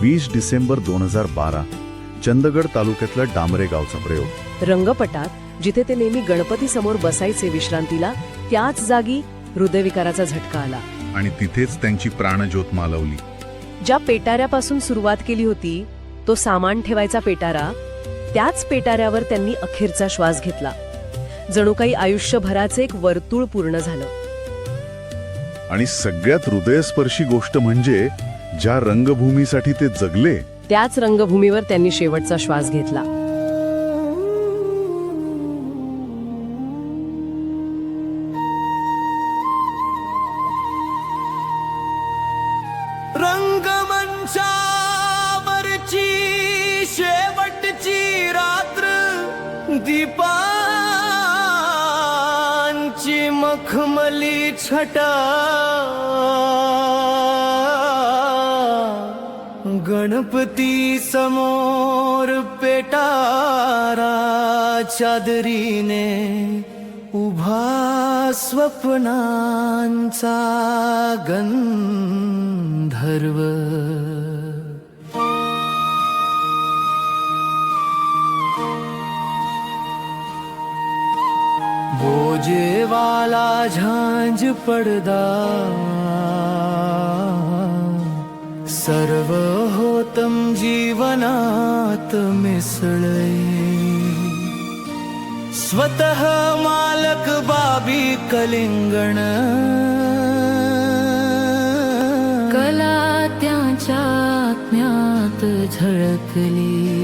वीस डिसेंबर दोन हजार बारा चंदगड तालुक्यातल्या डांबरे गावचा प्रयोग. रंगपटात जिथे ते नेहमी गणपती समोर बसायचे विश्रांतीला त्याच जागी हृदयविकाराचा झटका आला. आणि तिथेच त्यांची प्राणज्योत मालवली. ज्या पेटाऱ्यापासून सुरुवात केली होती तो सामान ठेवायचा पेटारा त्याच पेटाऱ्यावर त्यांनी अखेरचा श्वास घेतला. जणू काही आयुष्यभराचे एक वर्तुळ पूर्ण झालं. आणि सगळ्यात हृदयस्पर्शी गोष्ट म्हणजे ज्या रंगभूमीसाठी ते जगले त्याच रंगभूमीवर त्यांनी शेवटचा श्वास घेतला. रंगमंचावरची शेवटची रात्र दीपांची मखमली छटा. गणपती समोर पेटारा चादरीने उभा स्वप्नांचा गंधर्व. बोजेवाला झांज पडदा सर्व होतम जीवनात मिसळे। स्वतः मालक बाबी कलिंगण। कला त्यांच्या आत्म्यात झळकली